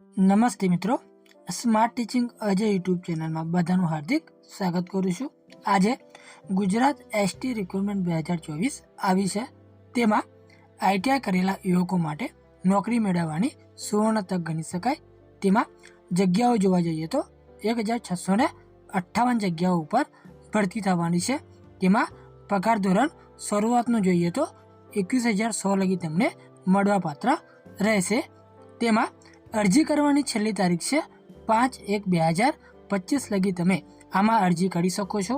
નમસ્તે મિત્રો. Smart teaching Ajay YouTube ચેનલમાં બધાનું હાર્દિક સ્વાગત કરું છું. આજે ગુજરાત એસટી રિક્રુટમેન્ટ બે હજાર ચોવીસ આવી છે. તેમાં આઈટીઆઈ કરેલા યુવકો માટે નોકરી મેળવવાની સુવર્ણ તક ગણી શકાય. તેમાં જગ્યાઓ જોવા જઈએ તો એક હજાર છસો ને અઠ્ઠાવન જગ્યાઓ ઉપર ભરતી થવાની છે. તેમાં પગાર ધોરણ શરૂઆતનું જોઈએ તો એકવીસ હજાર સો લગી તમને મળવાપાત્ર રહેશે. તેમાં અરજી કરવાની છેલ્લી તારીખ છે પાંચ એક બે હજાર પચીસ લગી તમે આમાં અરજી કરી શકો છો.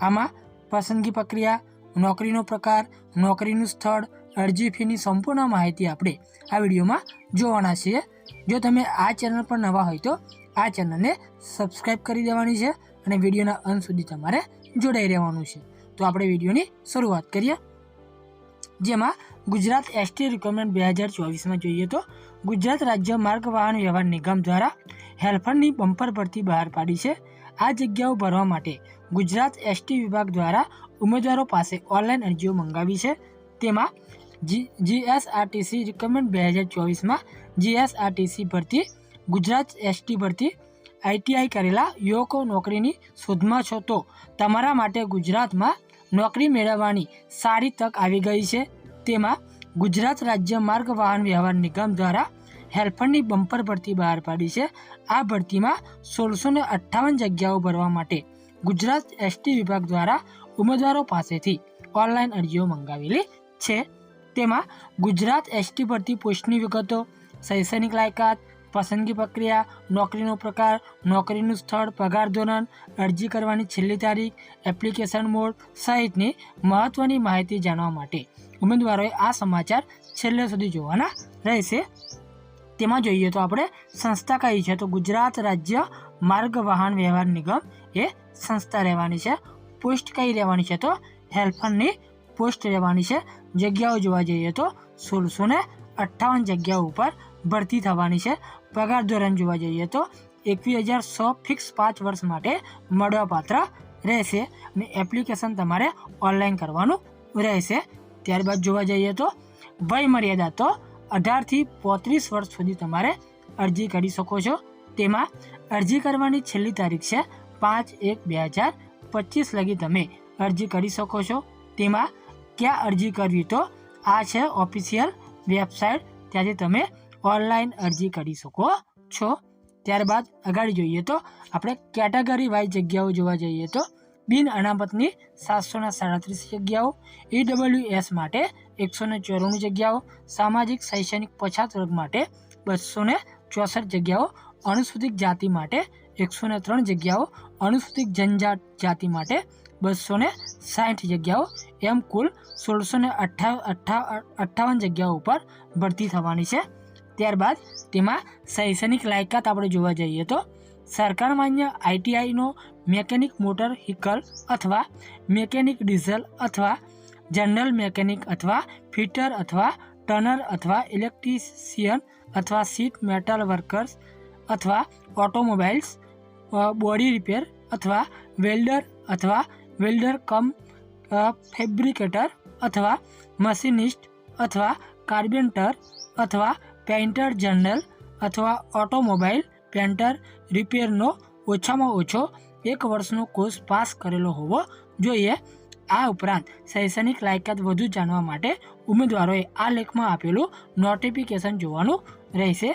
આમાં પસંદગી પ્રક્રિયા, નોકરીનો પ્રકાર, નોકરીનું સ્થળ, અરજી ફીની સંપૂર્ણ માહિતી આપણે આ વિડીયોમાં જોવાના છીએ. જો તમે આ ચેનલ પર નવા હોય તો આ ચેનલને સબસ્ક્રાઈબ કરી દેવાની છે અને વિડીયોના અંત સુધી તમારે જોડાઈ રહેવાનું છે. તો આપણે વિડીયોની શરૂઆત કરીએ. જેમાં ગુજરાત એસટી રિક્વાયરમેન્ટ બે હજાર ચોવીસમાં જોઈએ તો ગુજરાત રાજ્ય માર્ગ વાહન વ્યવહાર નિગમ દ્વારા હેલ્પરની બમ્પર ભરતી બહાર પાડી છે. આ જગ્યાઓ ભરવા માટે ગુજરાત એસટી વિભાગ દ્વારા ઉમેદવારો પાસે ઓનલાઈન અરજીઓ મંગાવી છે. તેમાં જી જીએસઆરટીસી રિક્વાયરમેન્ટ બે હજાર ચોવીસમાં જીએસઆરટીસી ભરતી, ગુજરાત એસટી ભરતી આઈટીઆઈ કરેલા યુવકો નોકરીની શોધમાં છો તો તમારા માટે ગુજરાતમાં નોકરી મેળવવાની સારી તક આવી ગઈ છે. તેમાં ગુજરાત રાજ્ય માર્ગ વાહન વ્યવહાર નિગમ દ્વારા હેલ્પરની બમ્પર ભરતી બહાર પાડી છે. આ ભરતીમાં સોળસો ને અઠ્ઠાવન જગ્યાઓ ભરવા માટે ગુજરાત એસટી વિભાગ દ્વારા ઉમેદવારો પાસેથી ઓનલાઈન અરજીઓ મંગાવેલી છે. તેમાં ગુજરાત એસટી ભરતી પોસ્ટની વિગતો, શૈક્ષણિક લાયકાત પસંદગી પ્રક્રિયા, નોકરીનો પ્રકાર, નોકરીનું સ્થળ, પગાર ધોરણ, અરજી કરવાની છેલ્લી તારીખ, એપ્લિકેશન મોડ સહિતની મહત્ત્વની માહિતી જાણવા માટે. ઉમેદવારોએ આ સમાચાર છેલ્લે સુધી જોવાના રહેશે. તેમાં જોઈએ તો આપણે સંસ્થા કઈ છે? તો ગુજરાત રાજ્ય માર્ગ વાહન વ્યવહાર નિગમ એ સંસ્થા રહેવાની છે. પોસ્ટ કઈ રહેવાની છે? તો હેલ્પરની પોસ્ટ રહેવાની છે. જગ્યાઓ જોવા જઈએ તો સોળસો ને અઠ્ઠાવન જગ્યાઓ ઉપર ભરતી થવાની છે. પગાર ધોરણ જોવા જઈએ તો એકવીસ હજાર સો ફિક્સ પાંચ વર્ષ માટે મળવાપાત્ર રહેશે અને એપ્લિકેશન તમારે ઓનલાઈન કરવાનું રહેશે. ત્યારબાદ જોવા જઈએ તો વય મર્યાદા તો અઢારથી પોત્રીસ વર્ષ સુધી તમારે અરજી કરી શકો છો. તેમાં અરજી કરવાની છેલ્લી તારીખ છે પાંચ એક બે હજાર પચીસ લગી તમે અરજી કરી શકો છો. તેમાં ક્યાં અરજી કરવી તો આ છે ઓફિશિયલ વેબસાઇટ, ત્યાંથી તમે ઓનલાઈન અરજી કરી શકો છો. ત્યારબાદ આગળ જોઈએ તો આપણે કેટેગરી વાઇઝ જગ્યાઓ જોવા જઈએ તો બિન અનામતની સાતસોના સાડત્રીસ જગ્યાઓ ઈડબલ્યુએસ માટે એકસો ને ચોરાણું જગ્યાઓ, સામાજિક શૈક્ષણિક પછાત વર્ગ માટે બસો ને ચોસઠ જગ્યાઓ, અનુસૂચિત જાતિ માટે એકસો ને ત્રણ જગ્યાઓ, અનુસૂચિત જનજાત જાતિ માટે બસો ને સાઠ જગ્યાઓ એમ કુલ સોળસો ને અઠ્ઠા અઠ્ઠા અઠ્ઠાવન જગ્યાઓ ઉપર ભરતી થવાની છે. ત્યારબાદ તેમાં શૈક્ષણિક લાયકાત આપણે જોવા જઈએ તો સરકાર માન્ય આઈટીઆઈનો મેકેનિક મોટર વ્હીકલ અથવા મેકેનિક ડીઝલ અથવા જનરલ મેકેનિક અથવા ફિટર અથવા ટર્નર અથવા ઇલેક્ટ્રિશિયન અથવા સીટ મેટલ વર્કર્સ અથવા ઓટોમોબાઈલ્સ બોડી રિપેર અથવા વેલ્ડર અથવા વેલ્ડર કમ ફેબ્રિકેટર અથવા મશીનિસ્ટ અથવા કાર્પેન્ટર અથવા પેઇન્ટર જનરલ અથવા ઓટોમોબાઈલ પેન્ટર રિપેરનો ઓછામાં ઓછો એક વર્ષનો કોર્સ પાસ કરેલો હોવો જોઈએ. આ ઉપરાંત શૈક્ષણિક લાયકાત વધુ જાણવા માટે ઉમેદવારોએ આ લેખમાં આપેલું નોટિફિકેશન જોવાનું રહેશે.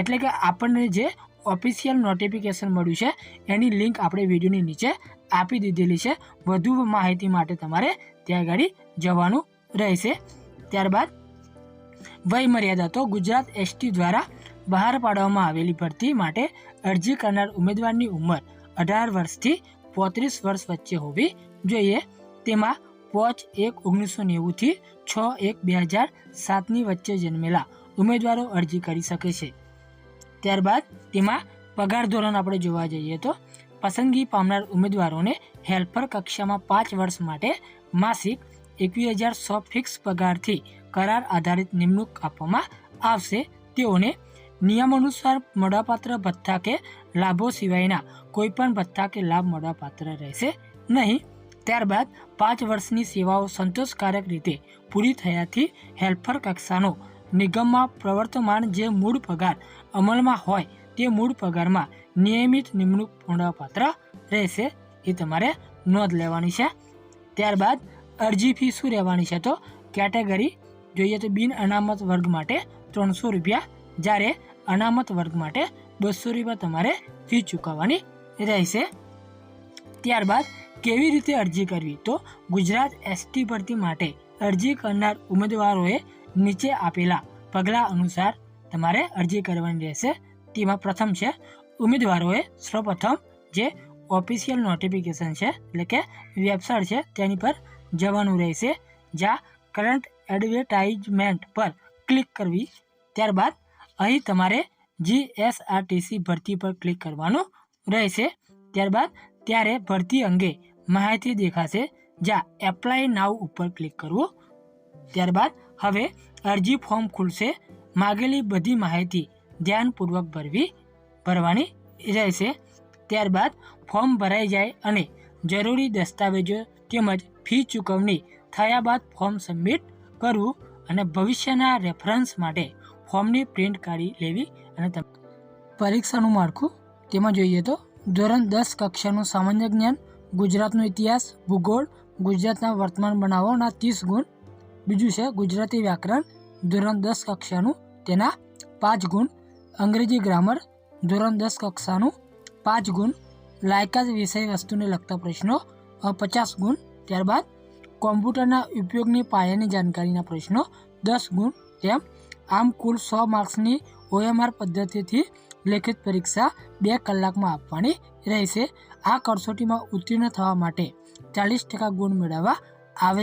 એટલે કે આપણને જે ઓફિશિયલ નોટિફિકેશન મળ્યું છે, એની લિંક આપણે વિડીયોની નીચે આપી દીધેલી છે. વધુ માહિતી માટે તમારે ત્યાં આગળ જવાનું રહેશે. ત્યારબાદ વય મર્યાદા તો ગુજરાત એસટી દ્વારા બહાર પાડવામાં આવેલી ભરતી માટે અરજી કરનાર ઉમેદવારની ઉંમર અઢાર વર્ષથી પોત્રીસ વર્ષ વચ્ચે હોવી જોઈએ. તેમાં પોચ એક ઓગણીસો નેવુંથી છ એક બે હજાર સાતની વચ્ચે જન્મેલા ઉમેદવારો અરજી કરી શકે છે. ત્યારબાદ તેમાં પગાર ધોરણ આપણે જોવા જઈએ તો પસંદગી પામનાર ઉમેદવારોને હેલ્પર કક્ષામાં પાંચ વર્ષ માટે માસિક એકવીસ હજાર સો ફિક્સ પગારથી કરાર આધારિત નિમણૂક આપવામાં આવશે. તેઓને નિયમ અનુસાર મળવાપાત્ર ભથ્થા કે લાભો સિવાયના કોઈપણ ભથ્થા કે લાભ મળવાપાત્ર રહેશે નહીં. ત્યારબાદ પાંચ વર્ષની સેવાઓ સંતોષકારક રીતે પૂરી થયાથી હેલ્પર કક્ષાનો નિગમમાં પ્રવર્તમાન જે મૂળ પગાર અમલમાં હોય તે મૂળ પગારમાં નિયમિત નિમણૂક પુનઃપાત્ર રહેશે. એ તમારે નોંધ લેવાની છે. ત્યારબાદ અરજી ફી શું રહેવાની છે? તો કેટેગરી જોઈએ તો બિન અનામત વર્ગ માટે ત્રણસો રૂપિયા. જ્યારે અનામત વર્ગ માટે બસો રૂપિયા તમારે ફી ચૂકવવાની રહેશે. ત્યારબાદ કેવી રીતે અરજી કરવી? તો ગુજરાત એસટી ભરતી માટે અરજી કરનાર ઉમેદવારોએ નીચે આપેલા પગલાં અનુસાર તમારે અરજી કરવાની રહેશે. તેમાં પ્રથમ છે ઉમેદવારોએ સૌપ્રથમ જે ઓફિશિયલ નોટિફિકેશન છે, એટલે કે વેબસાઇટ છે, તેની પર જવાનું રહેશે. જ્યાં કરંટ એડવર્ટાઇઝમેન્ટ પર ક્લિક કરવી. ત્યારબાદ અહીં તમારે જીએસઆરટીસી ભરતી પર ક્લિક કરવાનું રહેશે. ત્યારબાદ ત્યારે ભરતી અંગે માહિતી દેખાશે. જ્યાં એપ્લાય નાવ ઉપર ક્લિક કરવું. ત્યારબાદ હવે અરજી ફોર્મ ખુલશે. માગેલી બધી માહિતી ધ્યાનપૂર્વક ભરવી ભરવાની રહેશે. ત્યારબાદ ફોર્મ ભરાઈ જાય અને જરૂરી દસ્તાવેજો તેમજ ફી ચૂકવણી થયા બાદ ફોર્મ સબમિટ કરવું અને ભવિષ્યના રેફરન્સ માટે ફોર્મની પ્રિન્ટ કાઢી લેવી અને પરીક્ષાનું માળખું તેમાં જોઈએ તો ધોરણ દસ કક્ષાનું સામાન્ય જ્ઞાન, ગુજરાતનો ઇતિહાસ, ભૂગોળ, ગુજરાતના વર્તમાન બનાવોના ત્રીસ ગુણ, બીજું છે ગુજરાતી વ્યાકરણ, ધોરણ દસ કક્ષાનું તેના પાંચ ગુણ અંગ્રેજી ગ્રામર, ધોરણ દસ કક્ષાનું, પાંચ ગુણ, લાયકાત વિષય વસ્તુને લગતા પ્રશ્નો પચાસ ગુણ, ત્યારબાદ કોમ્પ્યુટરના ઉપયોગની પાયાની જાણકારીના પ્રશ્નો, દસ ગુણ તેમ આમ કુલ સો માર્ક્સની ઓએમઆર પદ્ધતિથી લેખિત પરીક્ષા બે કલાકમાં આપવાની રહેશે. આ કસોટીમાં ઉત્તીર્ણ થવા માટે ચાલીસ ટકા ગુણ મેળવવા આવે